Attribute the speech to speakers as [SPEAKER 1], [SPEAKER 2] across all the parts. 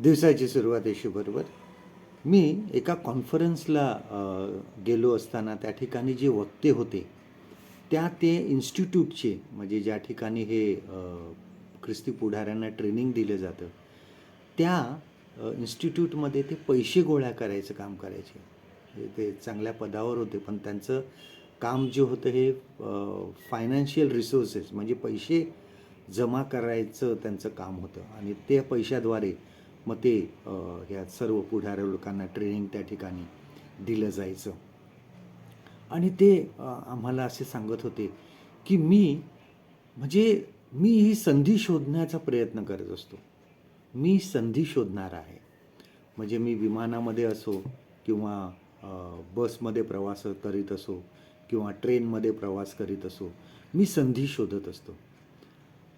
[SPEAKER 1] दिवसाची सुरुवात येशूबरोबर मी एका कॉन्फरन्सला गेलो असताना त्या ठिकाणी जे वक्ते होते त्या ते इन्स्टिट्यूटचे म्हणजे ज्या ठिकाणी हे ख्रिस्ती पुढाऱ्यांना ट्रेनिंग दिलं जातं त्या इन्स्टिट्यूटमध्ये ते पैसे गोळा करायचं काम करायचे. ते चांगल्या पदावर होते पण त्यांचं काम जे होतं हे फायनान्शियल रिसोर्सेस म्हणजे पैसे जमा करायचं त्यांचं काम होतं. आणि त्या पैशाद्वारे मग ते ह्या सर्व पुढाऱ्या लोकांना ट्रेनिंग त्या ठिकाणी दिलं जायचं. आणि ते आम्हाला असे सांगत होते की मी म्हणजे मी ही संधी शोधण्याचा प्रयत्न करत असतो. मी संधी शोधणार आहे. म्हणजे मी विमानामध्ये असो किंवा बसमध्ये प्रवास करीत असो किंवा ट्रेनमध्ये प्रवास करीत असो मी संधी शोधत असतो.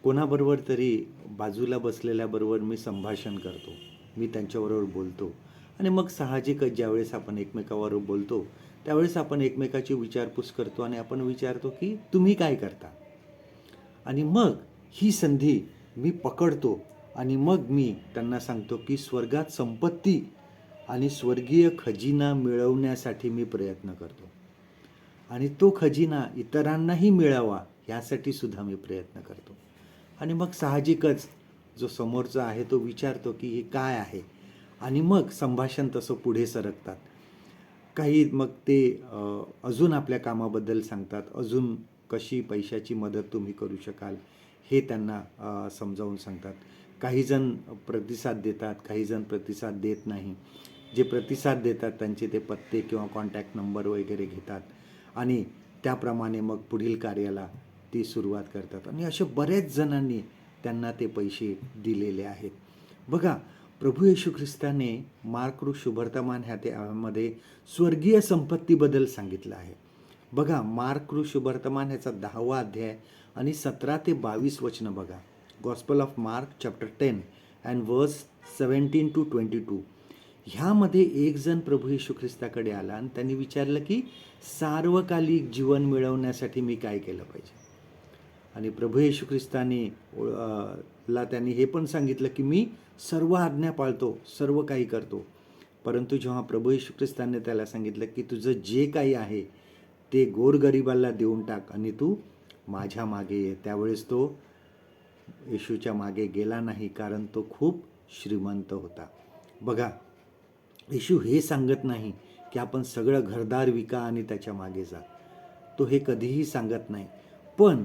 [SPEAKER 1] कोणाबरोबर तरी बाजूला बसलेल्याबरोबर मी संभाषण करतो. मी त्यांच्याबरोबर बोलतो. आणि मग साहजिकच ज्यावेळेस आपण एकमेकाबरोबर बोलतो त्यावेळेस आपण एकमेकाची विचारपूस करतो आणि आपण विचारतो की तुम्ही काय करता? आणि मग ही संधी मी पकडतो आणि मग मी त्यांना सांगतो की स्वर्गात संपत्ती आणि स्वर्गीय खजिना मिळवण्यासाठी मी प्रयत्न करतो. आणि तो खजिना इतरांनाही मिळावा यासाठी सुद्धा मी प्रयत्न करतो. आणि मग साहजिकच जो समोरचा आहे तो विचारतो की हे काय आहे? आणि मग संभाषण तसं पुढे सरकतात. काही मग ते अजून आपल्या कामाबद्दल सांगतात. अजून कशी पैशाची मदत तुम्ही करू शकाल? हे त्यांना समजावून सांगतात. काहीजण प्रतिसाद देतात काहीजण प्रतिसाद देत नाही. जे प्रतिसाद देतात त्यांचे ते पत्ते किंवा कॉन्टॅक्ट नंबर वगैरे घेतात. आणि त्याप्रमाणे मग पुढील कार्याला ती सुरुवात करतात. आणि अशा बऱ्याच जणांनी त्यांना ते पैसे दिलेले आहेत. बघा प्रभू येशू ख्रिस्ताने मार्क शुभर्तमान ह्या त्यामध्ये स्वर्गीय संपत्तीबद्दल सांगितलं आहे. बघा मार्क शुभर्तमान ह्याचा दहावा अध्याय आणि सतरा ते बावीस वचनं बघा. Gospel of Mark chapter ten and verse seventeen to twenty two ह्यामध्ये एक जण प्रभू येशू ख्रिस्ताकडे आला आणि त्यांनी विचारलं की सार्वकालिक जीवन मिळवण्यासाठी मी काय केलं पाहिजे? आणि प्रभू येशू ख्रिस्ताने ला त्यांनी हे पण सांगितलं की मी सर्व आज्ञा पाळतो सर्व काही करतो. परंतु जेव्हा प्रभू येशू ख्रिस्ताने त्याला सांगितलं की तुझं जे काही आहे ते गोरगरिबाला देऊन टाक आणि तू माझ्या मागे ये. त्यावेळेस तो येशूच्या मागे गेला नाही कारण तो खूप श्रीमंत होता. बघा येशू हे सांगत नाही की आपण सगळं घरदार विका आणि त्याच्यामागे जा. तो हे कधीही सांगत नाही. पण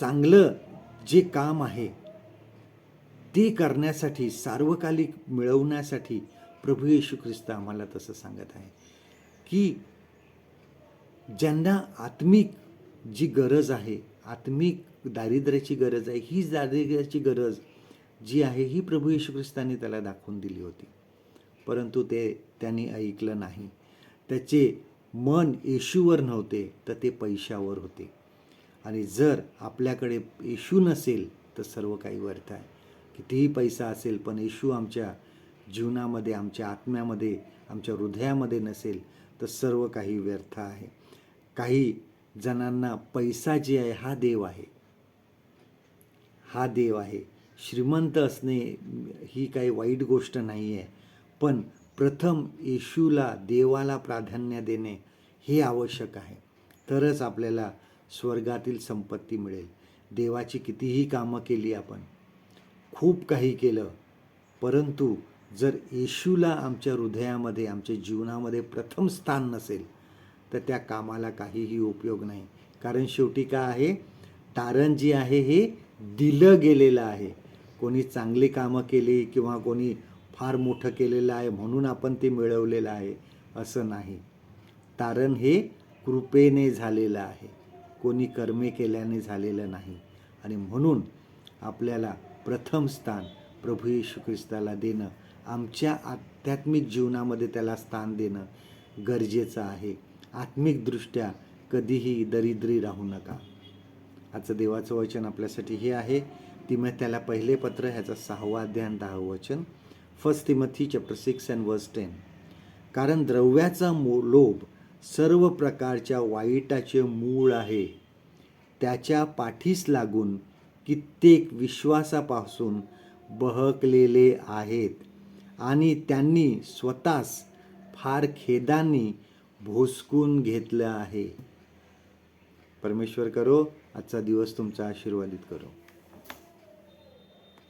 [SPEAKER 1] चांगलं जे काम आहे ते करण्यासाठी सार्वकालिक मिळवण्यासाठी प्रभू येशू ख्रिस्त आम्हाला तसं सांगत आहे की ज्यांना आत्मिक जी गरज आहे आत्मिक दारिद्र्याची गरज आहे ही दारिद्र्याची गरज जी आहे ही प्रभू येशू ख्रिस्ताने त्याला दाखवून दिली होती. परंतु ते त्यांनी ऐकलं नाही. त्याचे मन येशूवर नव्हते तर ते पैशावर होते. आणि जर आपल्याकडे येशू नसेल तर सर्व काही व्यर्थ आहे. कितीही पैसा असेल पण येशू आमच्या जीवनामध्ये आमच्या आत्म्यामध्ये आमच्या हृदयामध्ये नसेल तर सर्व काही व्यर्थ आहे. काही जणांना पैसा जे आहे हा देव आहे. हा देव आहे. श्रीमंत असणे ही काही वाईट गोष्ट नाही आहे पण प्रथम येशूला देवाला प्राधान्य देणे हे आवश्यक आहे. तरच आपल्याला स्वर्गातील संपत्ती मिळेल. देवाची कितीही कामं केली आपण खूप काही केलं परंतु जर येशूला आमच्या हृदयामध्ये आमच्या जीवनामध्ये प्रथम स्थान नसेल तर त्या कामाला काहीही उपयोग नाही. कारण शेवटी काय आहे? तारण जे आहे हे दिलं गेलेलं आहे. कोणी चांगली कामं केली किंवा कोणी फार मोठं केलेलं आहे म्हणून आपण ते मिळवलेलं आहे असं नाही. तारण हे कृपेने झालेलं आहे. कोणी कर्मे केल्याने झालेलं नाही. आणि म्हणून आपल्याला प्रथम स्थान प्रभू येशू ख्रिस्ताला देणं आमच्या आध्यात्मिक जीवनामध्ये त्याला स्थान देणं गरजेचं आहे. आत्मिकदृष्ट्या कधीही दरिद्री राहू नका. आजचं देवाचं वचन आपल्यासाठी हे आहे. तिमथ्याला पहिले पत्र ह्याचा सहावा अध्याय दहावं वचन. First Timothy chapter six and verse ten. कारण द्रव्याचा मो लोभ सर्व प्रकारच्या वाईटाचे मूळ आहे. त्याच्या पाठीस लागून कित्येक विश्वासापासून बहकलेले आहेत आणि त्यांनी स्वतःस फार खेदांनी भोसकून घेतलं आहे. परमेश्वर करो आजचा दिवस तुमचा आशीर्वादित करो.